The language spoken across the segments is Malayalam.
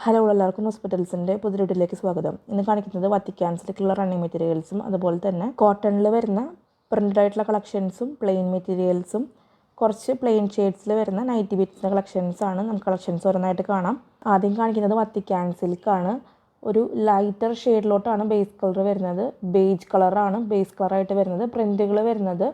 ഹലോ എല്ലാവർക്കും ഹോസ്പിറ്റൽസിന്റെ പുതിയ വീട്ടിലേക്ക് സ്വാഗതം. ഇന്ന് കാണിക്കുന്നത് വത്തിക്കാൻസിലേക്കുള്ള റണ്ണിങ് മെറ്റീരിയൽസും അതുപോലെ തന്നെ കോട്ടണിൽ വരുന്ന പ്രിന്റഡ് ആയിട്ടുള്ള കളക്ഷൻസും പ്ലെയിൻ മെറ്റീരിയൽസും കുറച്ച് പ്ലെയിൻ ഷെയ്ഡ്സിൽ വരുന്ന നൈറ്റി ബീറ്റ്സിന്റെ കളക്ഷൻസാണ് നമുക്ക് കളക്ഷൻസ് ഓരോന്നായിട്ട് കാണാം. ആദ്യം കാണിക്കുന്നത് വത്തിക്കാൻ സിൽക്കാണ് ഒരു ലൈറ്റർ ഷെയ്ഡിലോട്ടാണ് ബേസ് കളർ വരുന്നത്. ബേജ് കളറാണ് ബേസ് കളറായിട്ട് വരുന്നത്. പ്രിന്റുകൾ വരുന്നത്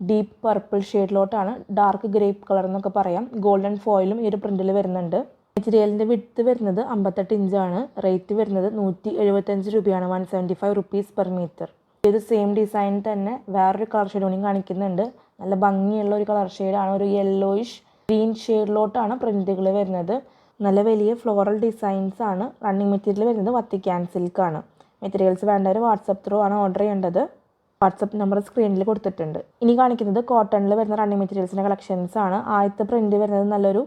ഡീപ്പ് പർപ്പിൾ ഷെയ്ഡിലോട്ടാണ് ഡാർക്ക് ഗ്രേപ്പ് കളർ എന്നൊക്കെ പറയാം. ഗോൾഡൻ ഫോയിലും ഈ ഒരു പ്രിന്റിൽ വരുന്നുണ്ട്. മെറ്റീരിയലിന്റെ വിഡ്ത്ത് വരുന്നത് അമ്പത്തെട്ട് ഇഞ്ചാണ് റേറ്റ് വരുന്നത് നൂറ്റി എഴുപത്തഞ്ച് രൂപയാണ്. One seventy five rupees per metre ഇത് സെയിം ഡിസൈൻ തന്നെ വേറൊരു കളർ ഷെയ്ഡ് കാണിക്കുന്നുണ്ട്. നല്ല ഭംഗിയുള്ള ഒരു കളർ ഷെയ്ഡാണ് ഒരു യെല്ലോയിഷ് ഗ്രീൻ ഷെയ്ഡിലോട്ടാണ് പ്രിന്റുകൾ വരുന്നത്. നല്ല വലിയ ഫ്ലോറൽ ഡിസൈൻസ് ആണ്. റണ്ണിങ് മെറ്റീരിയൽ വരുന്നത് വത്തിക്കാൻ സിൽക്കാണ് മെറ്റീരിയൽസ് വേണ്ടവർ വാട്സപ്പ് ത്രൂ ആണ് ഓർഡർ ചെയ്യേണ്ടത്. വാട്സപ്പ് നമ്പർ സ്ക്രീനിൽ കൊടുത്തിട്ടുണ്ട്. ഇനി കാണിക്കുന്നത് കോട്ടണിൽ വരുന്ന റണ്ണിങ് മെറ്റീരിയൽസിന്റെ കളക്ഷൻസ് ആണ്. ആദ്യത്തെ പ്രിന്റ് വരുന്നത് നല്ലൊരു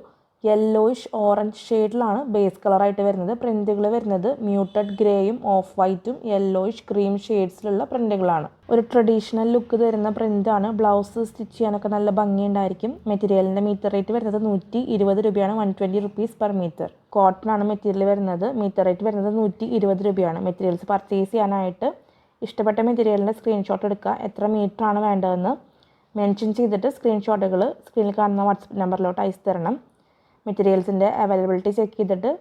യെല്ലോയിഷ് ഓറഞ്ച് ഷെയ്ഡിലാണ് ബേസ് കളറായിട്ട് വരുന്നത്. പ്രിന്റുകൾ വരുന്നത് മ്യൂട്ടഡ് ഗ്രേയും ഓഫ് വൈറ്റും യെല്ലോയിഷ് ക്രീം ഷെയ്ഡ്സിലുള്ള പ്രിന്റുകളാണ് ഒരു ട്രഡീഷണൽ ലുക്ക് തരുന്ന പ്രിന്റാണ് ബ്ലൗസ് സ്റ്റിച്ച് ചെയ്യാനൊക്കെ നല്ല ഭംഗിയുണ്ടായിരിക്കും. മെറ്റീരിയലിന്റെ മീറ്റർ റേറ്റ് വരുന്നത് നൂറ്റി ഇരുപത് രൂപയാണ് one twenty rupees per metre cotton material വരുന്നത്. മീറ്റർ റേറ്റ് വരുന്നത് നൂറ്റി ഇരുപത് രൂപയാണ്. മെറ്റീരിയൽസ് പർച്ചേസ് ചെയ്യാനായിട്ട് ഇഷ്ടപ്പെട്ട മെറ്റീരിയലിന്റെ സ്ക്രീൻഷോട്ട് എടുക്കുക. എത്ര മീറ്ററാണ് വേണ്ടതെന്ന് മെൻഷൻ ചെയ്തിട്ട് സ്ക്രീൻഷോട്ടുകൾ സ്ക്രീനിൽ കാണുന്ന വാട്സപ്പ് നമ്പറിലോട്ട് അയച്ചു തരണം. മെറ്റീരിയൽസിന്റെ അവൈലബിലിറ്റി ചെക്ക് ചെയ്തിട്ട്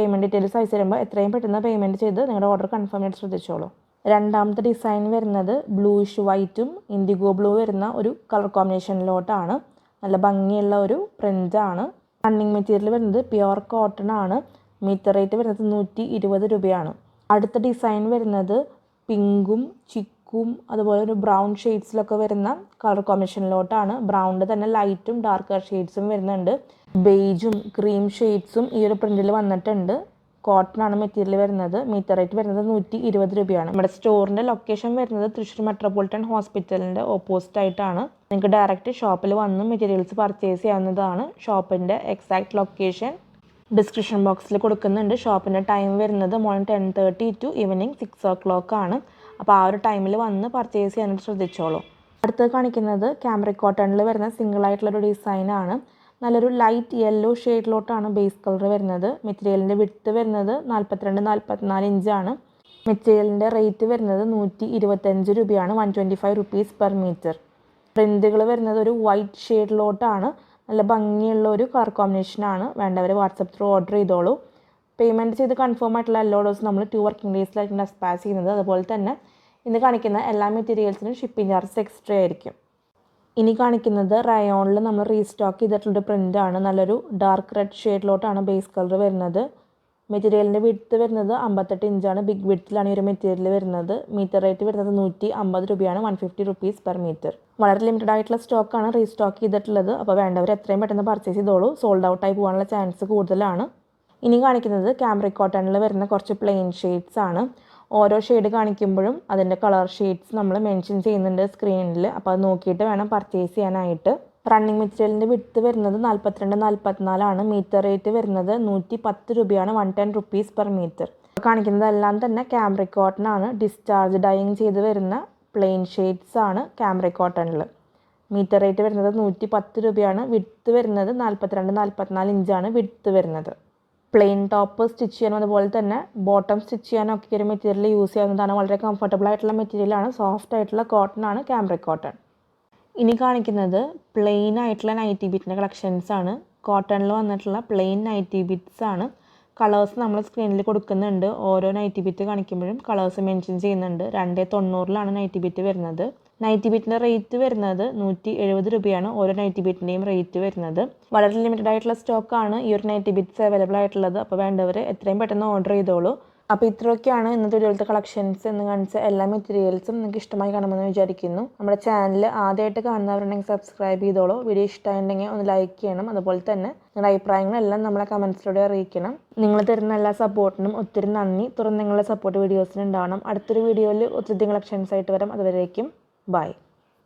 പേയ്മെന്റ് ഡീറ്റെയിൽസ് അയച്ചു തരുമ്പോൾ എത്രയും പെട്ടെന്ന് പേയ്മെന്റ് ചെയ്ത് നിങ്ങളുടെ ഓർഡർ കൺഫേം ചെയ്ത് ശ്രദ്ധിച്ചോളൂ. രണ്ടാമത്തെ ഡിസൈൻ വരുന്നത് ബ്ലൂയിഷ് വൈറ്റും ഇൻഡിഗോ ബ്ലൂ വരുന്ന ഒരു കളർ കോമ്പിനേഷനിലോട്ടാണ് നല്ല ഭംഗിയുള്ള ഒരു പ്രിന്റാണ് റണ്ണിങ് മെറ്റീരിയൽ വരുന്നത് പ്യുവർ കോട്ടൺ ആണ്. മീറ്റർ റേറ്റ് വരുന്നത് നൂറ്റി ഇരുപത് രൂപയാണ്. അടുത്ത ഡിസൈൻ വരുന്നത് പിങ്കും ചിക്കും അതുപോലെ ഒരു ബ്രൗൺ ഷെയ്ഡ്സിലൊക്കെ വരുന്ന കളർ കോമ്പിനേഷനിലോട്ടാണ് ബ്രൗണിന്റെ തന്നെ ലൈറ്റും ഡാർക്ക് ഷെയ്ഡ്സും വരുന്നുണ്ട്. ബേജും ക്രീം ഷെയ്ഡ്സും ഈ ഒരു പ്രിന്റിൽ വന്നിട്ടുണ്ട്. കോട്ടൺ ആണ് മെറ്റീരിയൽ വരുന്നത്. മീറ്റർ റേറ്റ് വരുന്നത് നൂറ്റി ഇരുപത് രൂപയാണ്. നമ്മുടെ സ്റ്റോറിന്റെ ലൊക്കേഷൻ വരുന്നത് തൃശ്ശൂർ മെട്രോപൊളിറ്റൻ ഹോസ്പിറ്റലിന്റെ ഓപ്പോസിറ്റ് ആയിട്ടാണ്. നിങ്ങൾക്ക് ഡയറക്റ്റ് ഷോപ്പിൽ വന്ന് മെറ്റീരിയൽസ് പർച്ചേസ് ചെയ്യാവുന്നതാണ്. ഷോപ്പിന്റെ എക്സാക്ട് ലൊക്കേഷൻ ഡിസ്ക്രിപ്ഷൻ ബോക്സിൽ കൊടുക്കുന്നുണ്ട്. ഷോപ്പിന്റെ ടൈം വരുന്നത് morning ten thirty to evening six o'clock ആണ്. അപ്പോൾ ആ ഒരു ടൈമിൽ വന്ന് പർച്ചേസ് ചെയ്യാനായിട്ട് ശ്രദ്ധിച്ചോളൂ. അടുത്ത് കാണിക്കുന്നത് ക്യാമറ കോട്ടണിൽ വരുന്ന സിംഗിൾ ആയിട്ടുള്ള ആയിട്ടുള്ളൊരു ഡിസൈനാണ് നല്ലൊരു ലൈറ്റ് യെല്ലോ ഷെയ്ഡിലോട്ടാണ് ബേസ് കളർ വരുന്നത്. മെറ്റീരിയലിന്റെ വിട്ത്ത് വരുന്നത് നാൽപ്പത്തിരണ്ട് നാൽപ്പത്തിനാല് ഇഞ്ചാണ് മെറ്റീരിയലിന്റെ റേറ്റ് വരുന്നത് നൂറ്റി ഇരുപത്തഞ്ച് രൂപയാണ് one twenty five rupees per metre പ്രിന്റുകൾ വരുന്നത് ഒരു വൈറ്റ് ഷെയ്ഡിലോട്ടാണ് നല്ല ഭംഗിയുള്ള ഒരു കളർ കോമ്പിനേഷനാണ് വേണ്ടവർ വാട്സപ്പ് ത്രൂ ഓർഡർ ചെയ്തോളൂ. പേയ്മെന്റ് ചെയ്ത് കൺഫേം ആയിട്ടുള്ള എല്ലാ ഓർഡേഴ്സും നമ്മൾ ടു വർക്കിംഗ് ഡേയ്സിലായിരിക്കും ഡെസ്പാച്ച് ചെയ്യുന്നത്. അതുപോലെ തന്നെ ഇന്ന് കാണിക്കുന്ന എല്ലാ മെറ്റീരിയൽസിനും ഷിപ്പിംഗ് ചാർജ് എക്സ്ട്രാ ആയിരിക്കും. ഇനി കാണിക്കുന്നത് റയോണിൽ നമ്മൾ റീസ്റ്റോക്ക് ചെയ്തിട്ടുള്ള പ്രിന്റാണ് നല്ലൊരു ഡാർക്ക് റെഡ് ഷെയ്ഡിലോട്ടാണ് ബേസ് കളർ വരുന്നത്. മെറ്റീരിയലിന്റെ വിഡ്ത്ത് വരുന്നത് അമ്പത്തെട്ട് ഇഞ്ചാണ് ബിഗ് വിഡ്ത്തിലാണ് ഈ ഒരു മെറ്റീരിയൽ വരുന്നത്. മീറ്റർ റേറ്റ് വരുന്നത് നൂറ്റി അമ്പത് രൂപയാണ്. One fifty rupees per metre വളരെ ലിമിറ്റഡ് ആയിട്ടുള്ള സ്റ്റോക്കാണ് റീസ്റ്റോക്ക് ചെയ്തിട്ടുള്ളത്. അപ്പോൾ വേണ്ടവർ എത്രയും പെട്ടെന്ന് പർച്ചേസ് ചെയ്തോളൂ. സോൾഡ് ഔട്ടായി പോകാനുള്ള ചാൻസ് കൂടുതലാണ്. ഇനി കാണിക്കുന്നത് ക്യാമറ കോട്ടണിൽ വരുന്ന കുറച്ച് പ്ലെയിൻ ഷെയ്ഡ്സ് ആണ്. ഓരോ ഷെയ്ഡ് കാണിക്കുമ്പോഴും അതിന്റെ കളർ ഷെയ്ഡ്സ് നമ്മൾ മെൻഷൻ ചെയ്യുന്നുണ്ട് സ്ക്രീനിൽ അപ്പോൾ അത് നോക്കിയിട്ട് വേണം പർച്ചേസ് ചെയ്യാനായിട്ട്. റണ്ണിങ് മെറ്റീരിയലിന്റെ വിട്ത് വരുന്നത് നാൽപ്പത്തിരണ്ട് നാൽപ്പത്തിനാലാണ് മീറ്റർ റേറ്റ് വരുന്നത് നൂറ്റി പത്ത് രൂപയാണ് one ten rupees per metre കാണിക്കുന്നതെല്ലാം തന്നെ ക്യാമറ കോട്ടൺ ആണ് ഡിസ്ചാർജ് ഡൈയിങ് ചെയ്ത് വരുന്ന പ്ലെയിൻ ഷെയ്ഡ്സ് ആണ് ക്യാമറ കോട്ടണിൽ മീറ്റർ റേറ്റ് വരുന്നത് നൂറ്റി പത്ത് രൂപയാണ്. വിട്ത് വരുന്നത് നാൽപ്പത്തിരണ്ട് നാൽപ്പത്തിനാല് ഇഞ്ചാണ്. വിട്ത് വരുന്നത്. പ്ലെയിൻ ടോപ്പ് സ്റ്റിച്ച് ചെയ്യാനും അതുപോലെ തന്നെ ബോട്ടം സ്റ്റിച്ച് ചെയ്യാനൊക്കെ ഒരു മെറ്റീരിയൽ യൂസ് ചെയ്യാവുന്നതാണ്. വളരെ കംഫർട്ടബിൾ ആയിട്ടുള്ള മെറ്റീരിയലാണ് സോഫ്റ്റ് ആയിട്ടുള്ള കോട്ടൺ ആണ് ക്യാമ്പ്രിക് കോട്ടൺ ഇനി കാണിക്കുന്നത് പ്ലെയിൻ ആയിട്ടുള്ള നൈറ്റി ബിറ്റിന്റെ കളക്ഷൻസ് ആണ്. കോട്ടണിൽ വന്നിട്ടുള്ള പ്ലെയിൻ നൈറ്റി ബിറ്റ്സ് ആണ്. കളേഴ്സ് നമ്മൾ സ്ക്രീനിൽ കൊടുക്കുന്നുണ്ട്. ഓരോ നൈറ്റി ബിറ്റ് കാണിക്കുമ്പോഴും കളേഴ്സ് മെൻഷൻ ചെയ്യുന്നുണ്ട്. രണ്ടേ തൊണ്ണൂറിലാണ് നൈറ്റി ബിറ്റ് വരുന്നത്. നൈറ്റി ബിറ്റിന്റെ റേറ്റ് വരുന്നത് നൂറ്റി എഴുപത് രൂപയാണ്. ഓരോ നൈറ്റി ബിറ്റിന്റെയും റേറ്റ് വരുന്നത്. വളരെ ലിമിറ്റഡ് ആയിട്ടുള്ള സ്റ്റോക്കാണ് ഈ ഒരു നൈറ്റി ബിറ്റ്സ് അവൈലബിൾ ആയിട്ടുള്ളത്. അപ്പോൾ വേണ്ടവർ എത്രയും പെട്ടെന്ന് ഓർഡർ ചെയ്തോളൂ. അപ്പോൾ ഇത്രയൊക്കെയാണ് ഇന്നത്തെ വീഡിയോയിലത്തെ കളക്ഷൻസ് എന്ന് കാണിച്ച എല്ലാ മെറ്റീരിയൽസും നിങ്ങൾക്ക് ഇഷ്ടമായി കാണുമെന്ന് വിചാരിക്കുന്നു. നമ്മുടെ ചാനൽ ആദ്യമായിട്ട് കാണുന്നവരുണ്ടെങ്കിൽ സബ്സ്ക്രൈബ് ചെയ്തോളൂ. വീഡിയോ ഇഷ്ടമായിട്ടുണ്ടെങ്കിൽ ഒന്ന് ലൈക്ക് ചെയ്യണം. അതുപോലെ തന്നെ നിങ്ങളുടെ അഭിപ്രായങ്ങളെല്ലാം നമ്മളെ കമൻസിലൂടെ അറിയിക്കണം. നിങ്ങൾ തരുന്ന എല്ലാ സപ്പോർട്ടിനും ഒത്തിരി നന്ദി. തുറന്ന് നിങ്ങളുടെ സപ്പോർട്ട് വീഡിയോസിന് ഉണ്ടാവണം. അടുത്തൊരു വീഡിയോയിൽ ഒത്തിരി കളക്ഷൻസ് ആയിട്ട് വരാം. അതുവരേക്കും Bye.